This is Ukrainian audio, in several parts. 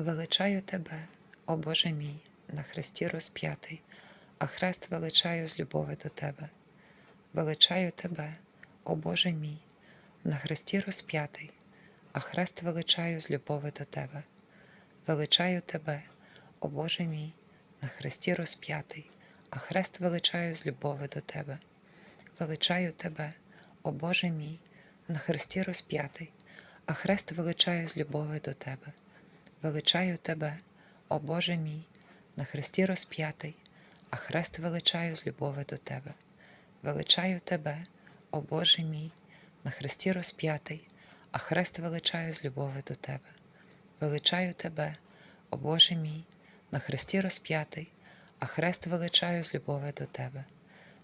Величаю тебе, о Боже мій, на хресті розп'ятий, а хрест величаю з любови до тебе. Величаю тебе, о Боже мій, на хресті розп'ятий, а хрест величаю з любови до тебе. Величаю тебе, о Боже мій, на хресті розп'ятий, а хрест величаю з любови до тебе. Величаю тебе, о Боже мій, на хресті розп'ятий, а хрест величаю з любови до тебе. Величаю тебе, о Боже мій, на хресті розп'ятий, а хрест величаю з любови до тебе. Величаю тебе, о Боже мій, на хресті розп'ятий, а хрест величаю з любови до тебе. Величаю тебе, о Боже мій, на хресті розп'ятий, а хрест величаю з любови до тебе.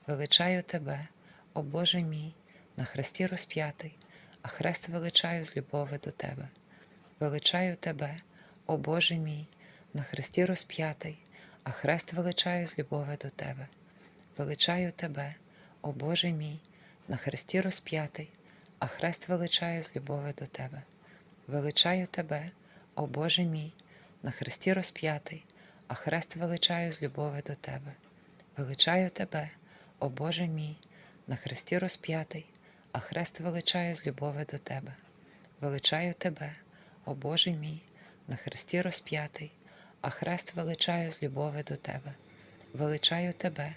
Величаю тебе, о Боже мій, на хресті розп'ятий, а хрест величаю з любови до тебе. Величаю тебе, о Боже мій, на хресті розп'ятий, а хрест величаю з любови до тебе. Величаю тебе, о Боже мій, на хресті розп'ятий, а хрест величаю з любови до тебе. Величаю тебе, о Боже мій, на хресті розп'ятий, а хрест величаю з любови до тебе. Величаю тебе, о Боже мій, на хресті розп'ятий, а хрест величаю з любови до тебе. Величаю тебе, о Боже мій, на хресті розп'ятий, а хрест величаю з любови до тебе. Величаю тебе,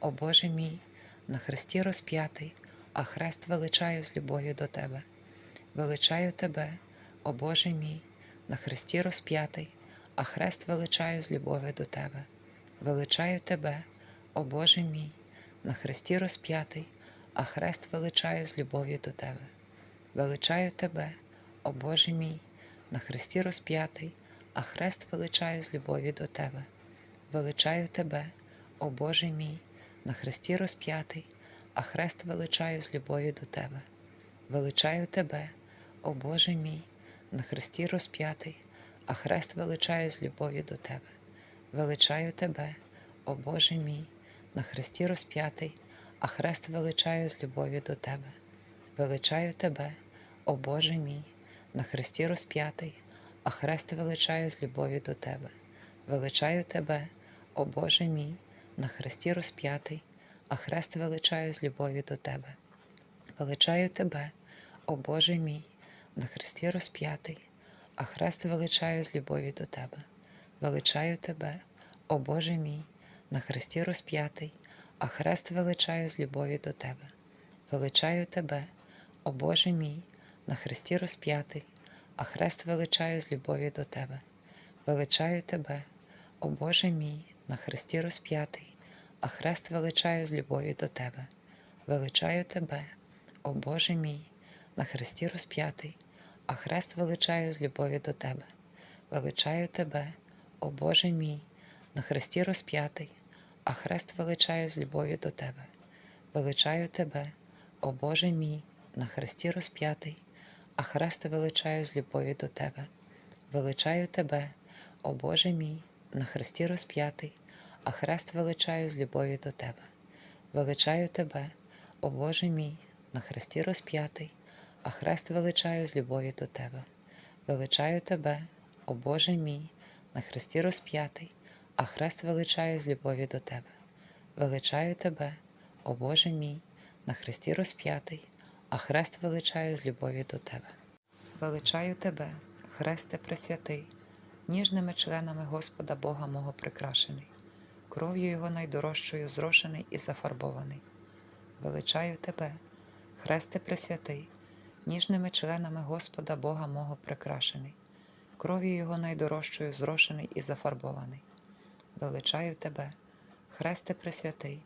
о Боже мій, на хресті розп'ятий, а хрест величаю з любов'ю до тебе. Величаю тебе, о Боже мій, на хресті розп'ятий, а хрест величаю з любов'ю до тебе. Величаю тебе, о Боже мій, на хресті розп'ятий, а хрест величаю з любов'ю до тебе. Величаю тебе, о Боже мій, на хресті розп'ятий, а хрест величаю з любові до тебе. Величаю тебе, о Боже мій, на хресті розп'ятий, а хрест величаю з любові до тебе. Величаю тебе, о Боже мій, на хресті розп'ятий, а хрест величаю з любові до тебе. Величаю тебе, о Боже мій, на хресті розп'ятий, а хрест величаю з любові до тебе. Величаю тебе, о Боже мій, на хресті розп'ятий, а хрест величаю з любові до тебе. Величаю тебе, о Боже мій, на хресті розп'ятий, а хрест величаю з любові до тебе. Величаю тебе, о Боже мій, на хресті розп'ятий, а хрест величаю з любові до тебе. Величаю тебе, о Боже мій, на хресті розп'ятий, а хрест величаю з любові до тебе. Величаю тебе, о Боже мій, на хресті розп'ятий, а хрест величаю з любові до тебе. Величаю тебе, о Боже мій, на хресті розп'ятий, а хрест величаю з любові до тебе. Величаю тебе, о Боже мій, на хресті розп'ятий, а хрест величаю з любові до тебе. Величаю тебе, о Боже мій, на хресті розп'ятий, а хрест величаю з любові до тебе. Величаю тебе, о Боже мій, на хресті розп'ятий, а хрест величаю з любові до тебе. Величаю тебе, о Боже мій, на хресті розп'ятий, а хрест величаю з любові до тебе. Величаю тебе, о Боже мій, на хресті розп'ятий, а хрест величаю з любові до тебе. Величаю тебе, о Боже мій, на хресті розп'ятий, а хрест величаю з любові до тебе. Величаю тебе, о Боже мій, на хресті розп'ятий, а хрест величаю з любові до тебе. Величаю тебе, Хресте Пресвятий, ніжними членами Господа Бога мого прикрашений, кров'ю Його найдорожчою зрошений і зафарбований. Величаю тебе, Хресте Пресвятий, ніжними членами Господа Бога мого прикрашений, кров'ю Його найдорожчою зрошений і зафарбований. Величаю тебе, Хресте Пресвятий,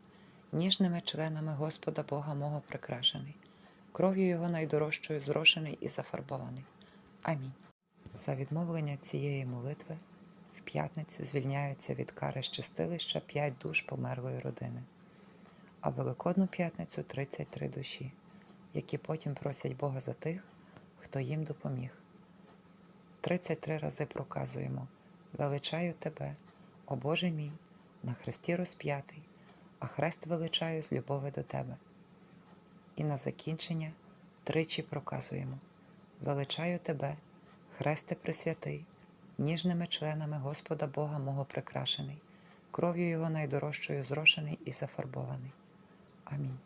ніжними членами Господа Бога мого прикрашений, кров'ю Його найдорожчою зрошений і зафарбований. Амінь. За відмовлення цієї молитви в п'ятницю звільняються від кари щастилища п'ять душ померлої родини, а Великодну п'ятницю 33 душі, які потім просять Бога за тих, хто їм допоміг. 33 рази проказуємо Величаю тебе, о Боже мій, на хресті розп'ятий, а хрест величаю з любови до тебе. І на закінчення тричі проказуємо Величаю тебе, Хресте Пресвятий, ніжними членами Господа Бога мого прикрашений, кров'ю Його найдорожчою зрошений і зафарбований. Амінь.